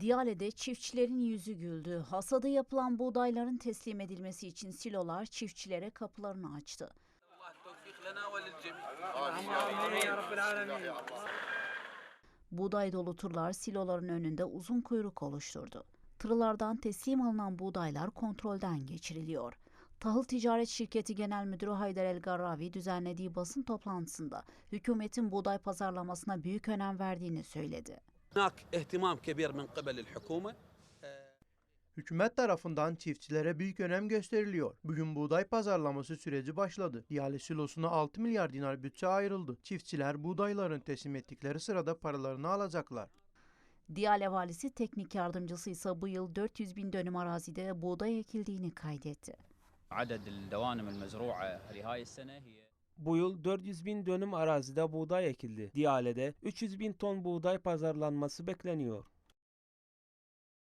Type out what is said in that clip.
Diyale'de çiftçilerin yüzü güldü. Hasada yapılan buğdayların teslim edilmesi için silolar çiftçilere kapılarını açtı. Buğday dolu turlar siloların önünde uzun kuyruk oluşturdu. Tırlardan teslim alınan buğdaylar kontrolden geçiriliyor. Tahıl Ticaret Şirketi Genel Müdürü Haydar El Garravi düzenlediği basın toplantısında hükümetin buğday pazarlamasına büyük önem verdiğini söyledi. Hükümet tarafından çiftçilere büyük önem gösteriliyor. Bugün buğday pazarlaması süreci başladı. Diyale silosuna 6 milyar dinar bütçe ayrıldı. Çiftçiler buğdayların teslim ettikleri sırada paralarını alacaklar. Diyale valisi teknik yardımcısı ise bu yıl 400 bin dönüm arazide buğday ekildiğini kaydetti. Bu yıl 400 bin dönüm arazide buğday ekildi. Diyale'de 300 bin ton buğday pazarlanması bekleniyor.